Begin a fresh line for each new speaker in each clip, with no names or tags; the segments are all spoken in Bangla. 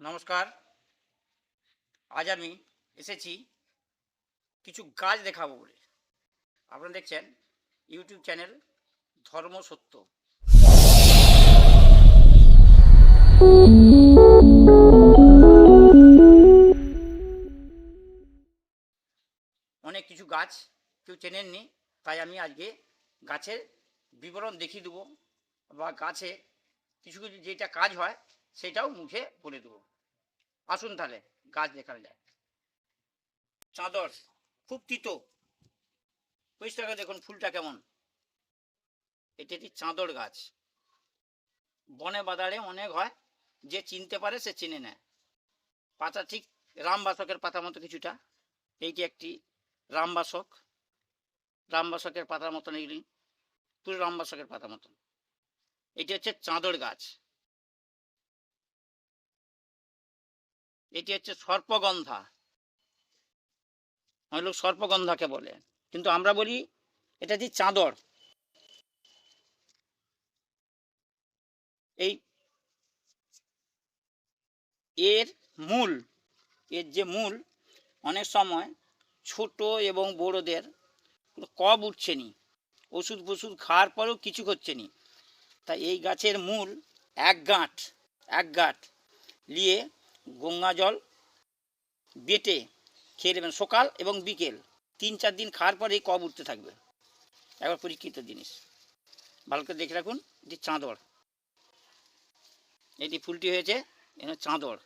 নমস্কার। আজ আমি এসেছি কিছু গাছ দেখাবো বলে। আপনারা দেখছেন ইউটিউব চ্যানেল ধর্ম সত্য। অনেক কিছু গাছ কেউ চেনেননি, তাই আমি আজকে গাছের বিবরণ দেখিয়ে দেবো বা গাছে কিছু কিছু যেটা কাজ হয় সেটাও মুখে বলে দেবো। আসুন তাহলে, গাছ দেখানো যায়। চাঁদর, খুব তিতো। পরিষ্কার দেখুন, ফুলটা কেমন। এটি একটি চাঁদর গাছ। বনে বাদারে অনেক হয়, যে চিনতে পারে সে চিনে নেয়। পাতা ঠিক রামবাসকের পাতা মতো কিছুটা। এইটি একটি রামবাসক। রামবাসকের পাতার মতন এগুলি। পুরো রামবাসকের পাতা মতন। এটি হচ্ছে চাঁদর গাছ। এটি হচ্ছে সর্পগন্ধা। অনেক লোক সর্পগন্ধাকে বলে। কিন্তু আমরা বলি এটা যে চাদর। এই এর মূল, এর যে মূল, অনেক সময় ছোট এবং বড়দের কব উঠছে নি। ওষুধ ফষুধ খাওয়ার পরেও কিছু হচ্ছে নি। তা এই গাছের মূল এক গাঁট এক গাঁট নিয়ে গঙ্গা জল, বেটে খেয়ে নেবেন সকাল এবং বিকেল। তিন চার দিন খাওয়ার পরে এই কব উঠতে থাকবে। একবার পরীক্ষিত জিনিস। ভালো করে দেখে রাখুন, এটি চাঁদর। এটি ফুলটি হয়েছে এখানে চাঁদর।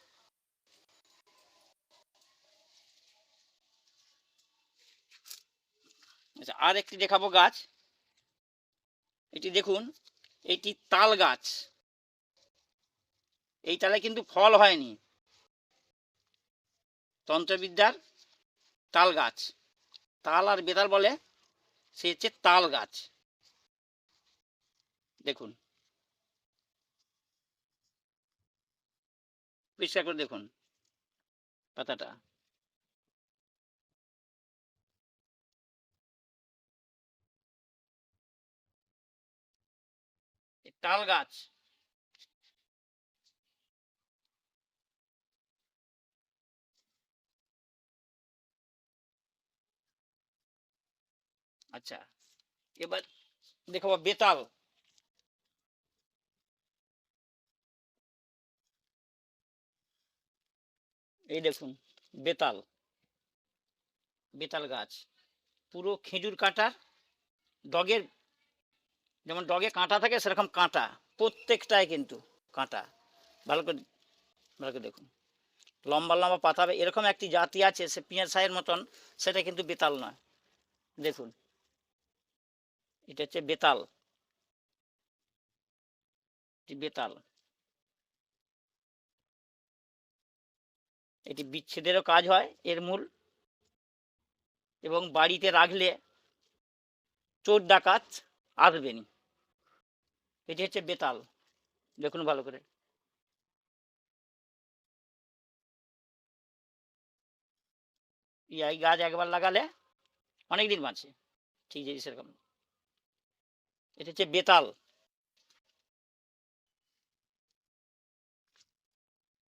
আচ্ছা আর একটি দেখাবো গাছ। এটি দেখুন, এটি তাল গাছ। এই তালে কিন্তু ফল হয়নি। তন্ত্রবিদ্যার তাল গাছ। তাল আর বেতাল বলে, সে হচ্ছে তাল গাছ। দেখুন। পরিষ্কার করে দেখুন পাতাটা। তাল গাছ আচ্ছা এবার দেখাবো বেতাল। এই দেখুন, বেতাল বেতাল গাছ। পুরো খেজুর কাঁটার ডগের, যেমন ডগে কাঁটা থাকে, সেরকম কাঁটা, প্রত্যেকটাই কিন্তু কাঁটা। ভালো করে ভালো করে দেখুন। লম্বা লম্বা পাতা এরকম একটি জাতি আছে, সে পিঁয়াজ সাইয়ের মতন, সেটা কিন্তু বেতাল নয়। দেখুন এটা হচ্ছে বেতাল। বেতাল। এটি বিচ্ছেদেরও কাজ হয়, এর মূল। এবং বাড়িতে রাখলে চোর ডাকাত আসবেনি এটি হচ্ছে বেতাল। দেখুন ভালো করে। এই গাছ একবার লাগালে অনেক দিন বাঁচে। ঠিক আছে, সেরকম। এটা হচ্ছে বেতাল।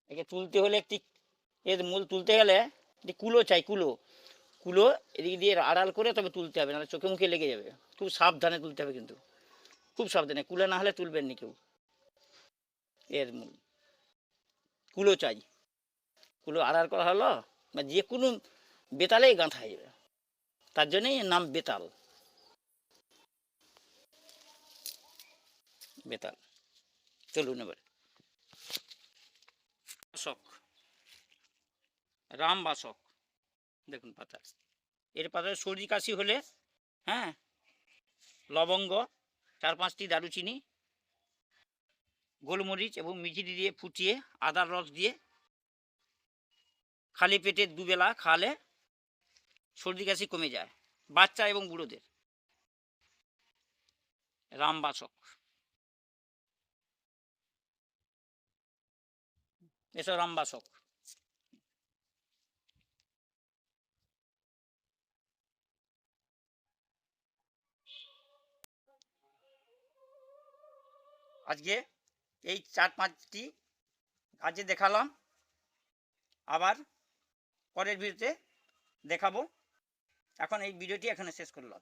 একে তুলতে হলে একটি এর মূল তুলতে গেলে একটি কুলো চাই, কুলো। কুলো এদিক দিয়ে আড়াল করে তবে তুলতে হবে, নাহলে চোখে মুখে লেগে যাবে। খুব সাবধানে তুলতে হবে কিন্তু। খুব সাবধানে, কুলে না হলে তুলবেন নি কেউ। এর মূল। কুলো চাই। কুলো আড়াল করা হলো, বা যে কোনো বেতালেই গাঁথা যাবে। তার জন্যই নাম বেতাল। বেতাল চলুন এবার। বাসক। রাম বাসক। দেখুন পাতা এর পাতায় সর্দি কাশি হলে হ্যাঁ লবঙ্গ, চার পাঁচটি দারুচিনি, গোলমরিচ এবং মিচিড়ি দিয়ে ফুটিয়ে আদার রস দিয়ে খালি পেটে দুবেলা খালে সর্দি কাশি কমে যায়, বাচ্চা এবং বুড়োদের। রামবাসক এসব রামবাসক আজকে এই চার পাঁচটি কাজে দেখালাম। আবার পরের ভিডিওতে দেখাবো। এখন এই ভিডিওটি এখানে শেষ করলাম।